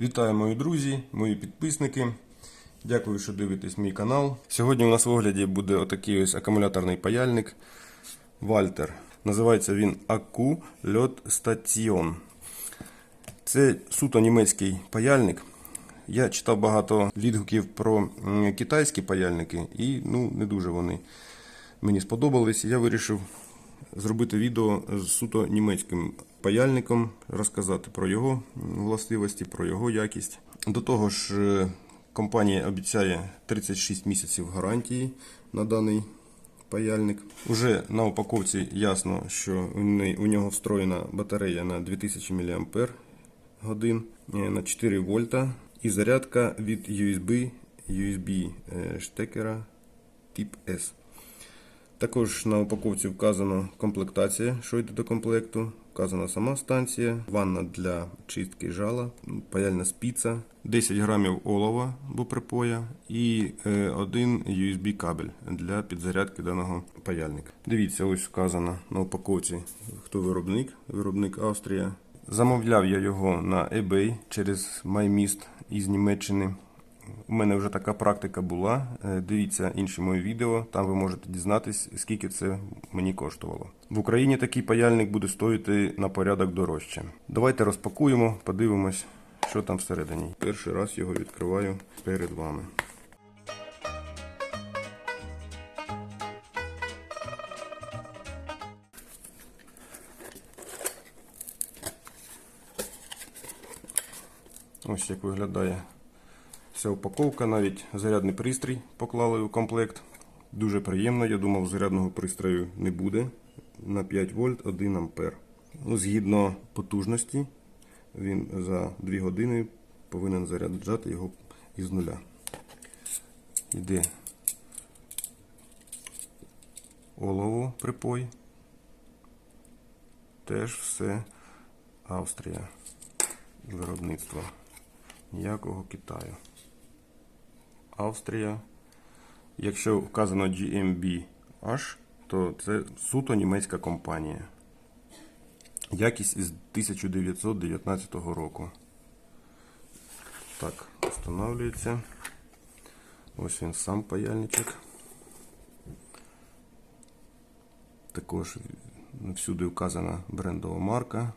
Вітаю мої друзі, мої підписники. Дякую, що дивитесь мій канал. Сьогодні у нас в огляді буде отакий ось акумуляторний паяльник Вальтер. Називається він Аку Льот Стаціон. Це суто німецький паяльник. Я читав багато відгуків про китайські паяльники, і ну, не дуже вони мені сподобались. Я вирішив зробити відео з суто німецьким паяльником, розказати про його властивості, про його якість. До того ж, е, компанія обіцяє 36 місяців гарантії на даний паяльник. Уже на упаковці ясно, що у нього встроєна батарея на 2000 мАч е, на 4 вольта і зарядка від USB, USB е, штекера тип S. Також на упаковці вказано комплектація, що йде до комплекту. Вказана сама станція, ванна для чистки жала, паяльна спіца, 10 грамів олова буприпоя і е, один USB кабель для підзарядки даного паяльника. Дивіться, ось вказано на упаковці, хто виробник. Виробник Австрія. Замовляв я його на eBay через MyMist із Німеччини. У мене вже така практика була. Е, Дивіться інші мої відео, там ви можете дізнатись, скільки це мені коштувало. В Україні такий паяльник буде стоїти на порядок дорожче. Давайте розпакуємо, подивимось, що там всередині. Перший раз його відкриваю перед вами. Ось як виглядає Вся упаковка, навіть зарядний пристрій поклали у комплект. Дуже приємно. Я думав, зарядного пристрою не буде. На 5 вольт 1 ампер. Ну, Згідно потужності, він за 2 години повинен заряджати його із нуля. Йде олово припой. Теж все Австрія. Виробництво. Ніякого Китаю. Австрія. Якщо вказано GmbH, то це суто німецька компанія. Якість із 1919 року. Так, встановлюється. Ось він сам паяльничок. Також всюди вказана брендова марка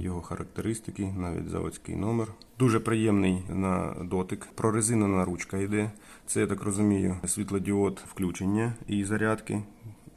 його характеристики, навіть заводський номер. Дуже приємний на дотик. Прорезинена ручка йде. Це, я так розумію, світлодіод включення і зарядки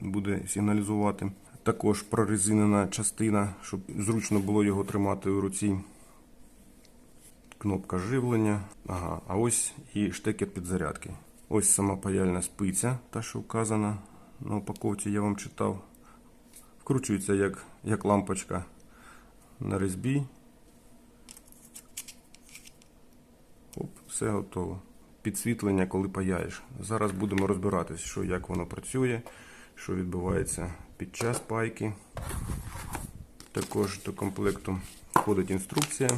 буде сигналізувати. Також прорезинена частина, щоб зручно було його тримати у руці. Кнопка живлення. Ага, а ось і штекер підзарядки. Ось сама паяльна спиця, та що вказана на упаковці, я вам читав. Вкручується як, як лампочка на резьбі. Оп, все готово. Підсвітлення, коли паяєш. Зараз будемо розбиратись, що як воно працює, що відбувається під час пайки. Також до комплекту входить інструкція.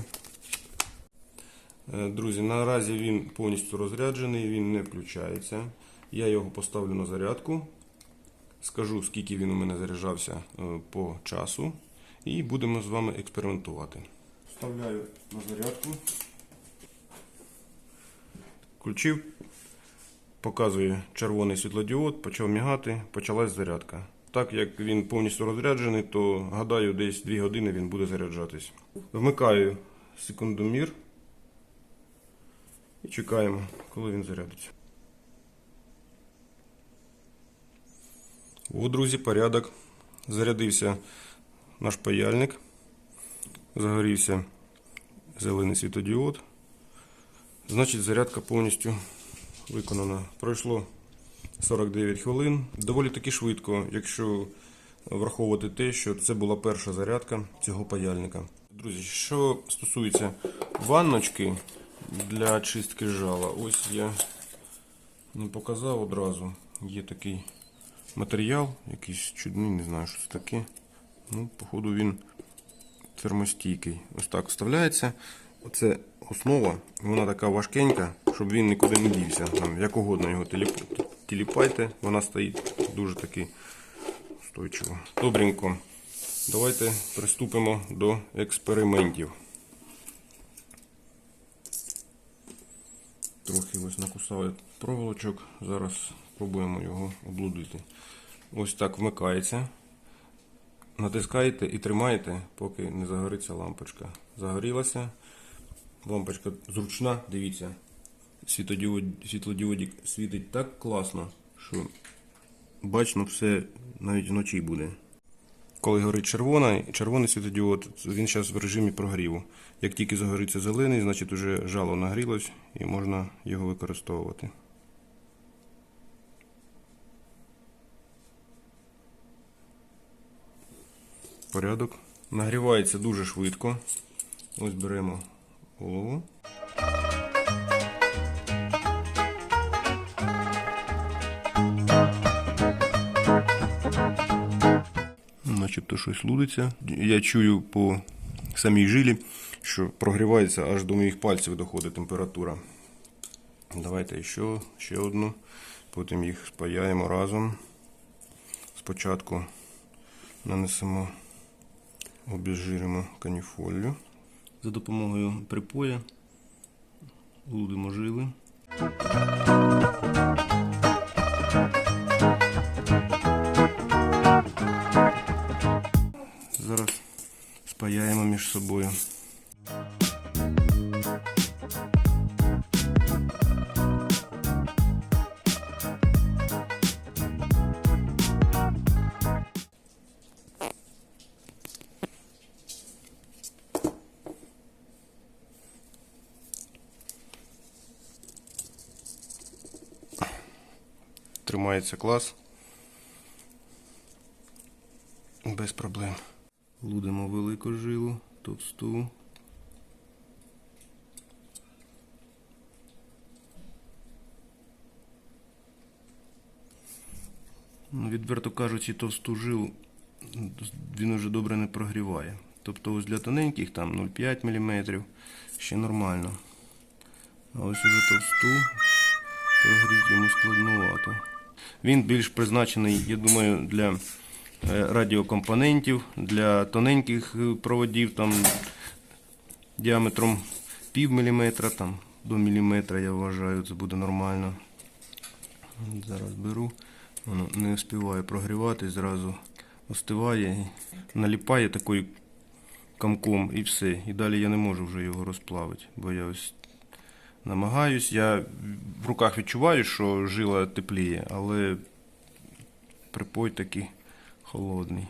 Е, Друзі, наразі він повністю розряджений, він не включається. Я його поставлю на зарядку. Скажу, скільки він у мене заряджався е, по часу. І будемо з вами експериментувати. Вставляю на зарядку. Включив. Показує червоний світлодіод, почав мігати, почалась зарядка. Так як він повністю розряджений, то гадаю, десь 2 години він буде заряджатись. Вмикаю секундомір і чекаємо, коли він зарядиться. О, друзі, порядок. Зарядився наш паяльник. Загорівся зелений світодіод. Значить, зарядка повністю виконана. Пройшло 49 хвилин. Доволі таки швидко, якщо враховувати те, що це була перша зарядка цього паяльника. Друзі, що стосується ванночки для чистки жала, ось я не показав одразу. Є такий матеріал, якийсь чудний, не знаю, що це таке. Ну, походу він термостійкий. Ось так вставляється. Оце основа, вона така важкенька, щоб він нікуди не дівся. Там, як угодно його тіліпайте, вона стоїть дуже таки устойчиво. Добренько. Давайте приступимо до експериментів. трохи ось накусали проволочок. Зараз спробуємо його облудити. Ось так вмикається. Натискаєте і тримаєте, поки не загориться лампочка. Загорілася. Лампочка зручна, дивіться. Світлодіод, світлодіодик світить так класно, що бачно все навіть вночі буде. Коли горить червона, червоний світодіод, він зараз в режимі прогріву. Як тільки загориться зелений, значить вже жало нагрілось і можна його використовувати. Порядок. Нагрівається дуже швидко. Ось беремо голову. Начебто щось лудиться. Я чую по самій жилі, що прогрівається аж до моїх пальців доходить температура. Давайте ще, ще одну. Потім їх спаяємо разом. Спочатку нанесемо, обезжиримо каніфолію. За допомогою припоя лудимо жили. Зараз спаяємо між собою. Тримається клас. Без проблем. Лудимо велику жилу, товсту. Ну, Відверто кажучи, товсту жилу він уже добре не прогріває. Тобто ось для тоненьких там 0,5 мм ще нормально. А ось уже товсту прогріти йому складновато. Він більш призначений, я думаю, для е, радіокомпонентів, для тоненьких е, проводів там діаметром пів міліметра, там до міліметра, я вважаю, це буде нормально. Зараз беру, воно не встигає прогрівати, зразу остиває, наліпає такою комком і все. І далі я не можу вже його розплавити, бо я ось намагаюсь. Я в руках відчуваю, що жила тепліє, але припой такий холодний.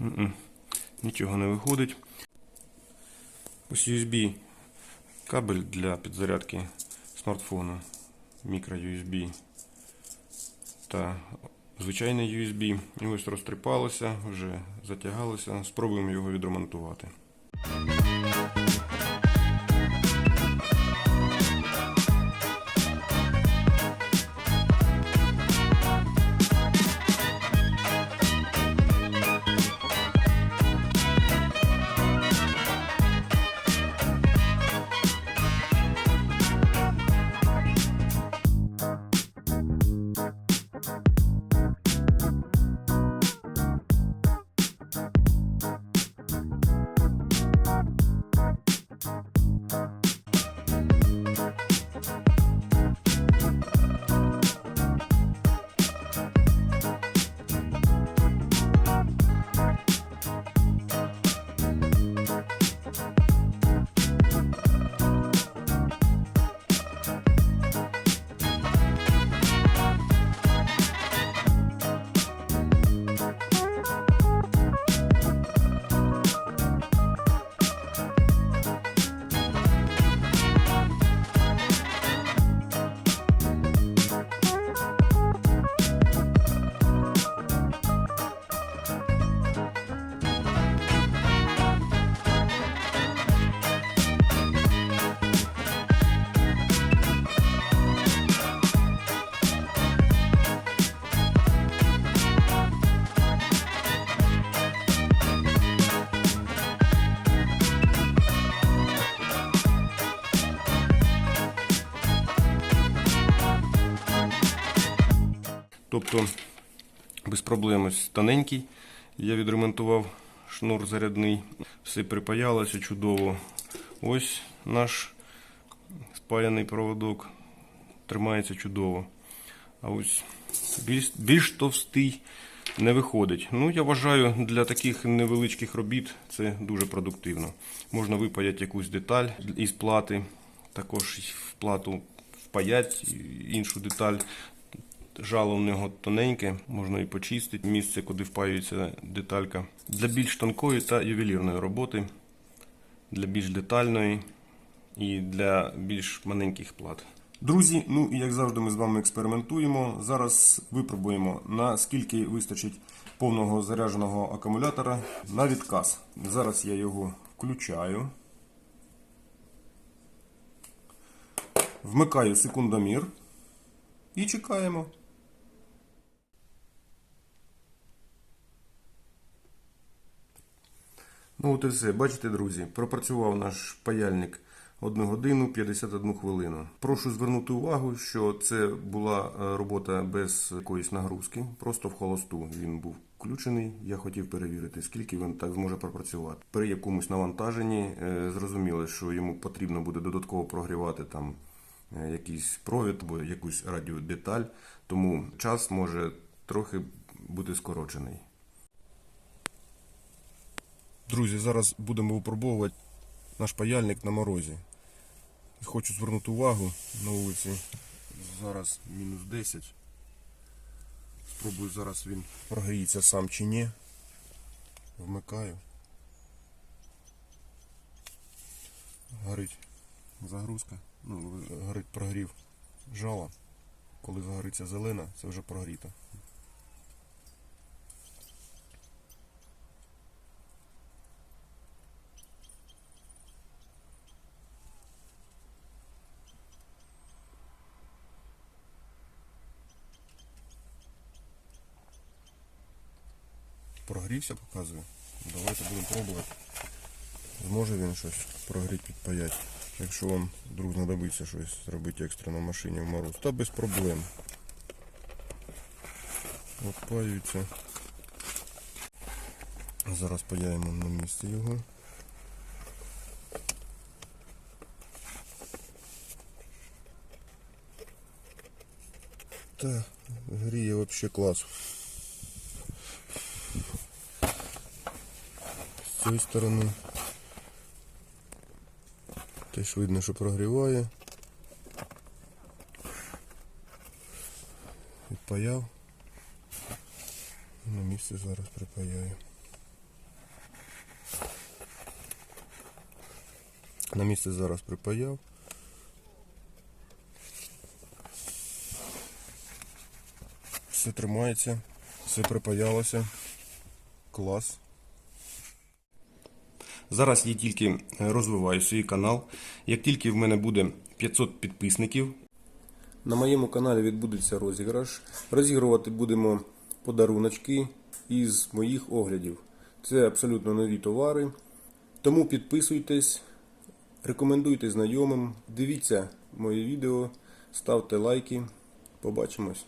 М-м. Нічого не виходить. Ось USB кабель для підзарядки смартфона. Мікро USB та звичайний USB. І ось розтріпалося, вже затягалося. Спробуємо його відремонтувати. Тобто без проблем ось тоненький. Я відремонтував шнур зарядний. Все припаялося чудово. Ось наш спаяний проводок тримається чудово. А ось більш, більш товстий не виходить. Ну, я вважаю, для таких невеличких робіт це дуже продуктивно. Можна випаяти якусь деталь із плати, також в плату впаять іншу деталь. Жало в нього тоненьке, можна і почистити місце, куди впаюється деталька. Для більш тонкої та ювелірної роботи, для більш детальної і для більш маленьких плат. Друзі, ну і як завжди, ми з вами експериментуємо. Зараз випробуємо, наскільки вистачить повного зарядженого акумулятора на відказ. Зараз я його включаю. Вмикаю секундомір і чекаємо. Ну от і все, бачите, друзі, пропрацював наш паяльник 1 годину 51 хвилину. Прошу звернути увагу, що це була е, робота без якоїсь нагрузки, просто в холосту він був включений. Я хотів перевірити, скільки він так зможе пропрацювати. При якомусь навантаженні е, зрозуміло, що йому потрібно буде додатково прогрівати там е, якийсь провід або якусь радіодеталь, тому час може трохи бути скорочений. Друзі, зараз будемо випробовувати наш паяльник на морозі. Хочу звернути увагу на вулиці. Зараз мінус 10. Спробую зараз він прогріється сам чи ні. Вмикаю. Горить загрузка. Ну, горить прогрів жало. Коли загориться зелена, це вже прогріто. Прогрівся, показує. Давайте будемо пробувати. Зможе він щось прогріти, підпаяти. Якщо вам, друг, знадобиться щось зробити екстрено на машині в мороз, та без проблем. Опаються. Зараз паяємо на місці його. Та гріє взагалі клас. Цієї сторони теж видно, що прогріває. Відпаяв. На місце зараз припаяю. На місце зараз припаяв. Все тримається, все припаялося. Клас. Зараз я тільки е, розвиваю свій канал. Як тільки в мене буде 500 підписників, на моєму каналі відбудеться розіграш. Розігрувати будемо подаруночки із моїх оглядів. Це абсолютно нові товари. Тому підписуйтесь, рекомендуйте знайомим, дивіться мої відео, ставте лайки. Побачимось.